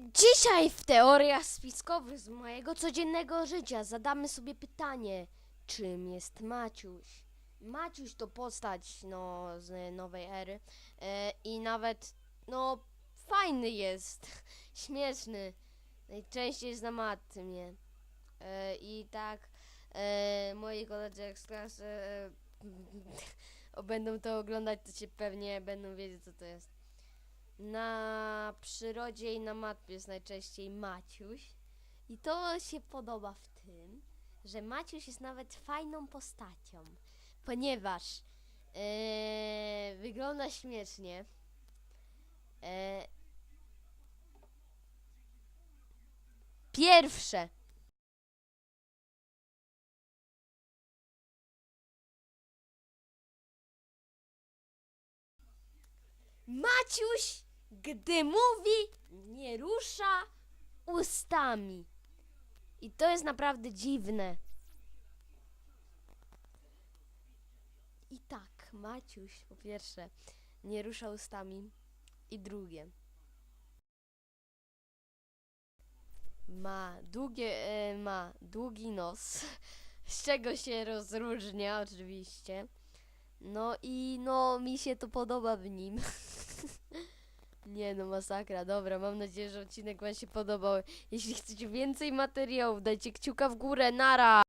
Dzisiaj w teoriach spiskowych z mojego codziennego życia zadamy sobie pytanie, czym jest Maciuś? Maciuś to postać, no, z nowej ery e, i nawet, no, fajny jest, śmieszny, najczęściej jest na e, i tak e, moi koledzy z klasy e, będą to oglądać, to się pewnie będą wiedzieć, co to jest. Na przyrodzie i na matmie jest najczęściej Maciuś. I to się podoba w tym, że Maciuś jest nawet fajną postacią, ponieważ e, wygląda śmiesznie. E, pierwsze. Maciuś, gdy mówi, nie rusza ustami. I to jest naprawdę dziwne. I tak, Maciuś, po pierwsze, nie rusza ustami. I drugie. Ma długie, e, ma długi nos, z czego się rozróżnia oczywiście. No i no mi się to podoba w nim. Nie no, masakra. Dobra, mam nadzieję, że odcinek wam się podobał. Jeśli chcecie więcej materiałów, dajcie kciuka w górę. Nara!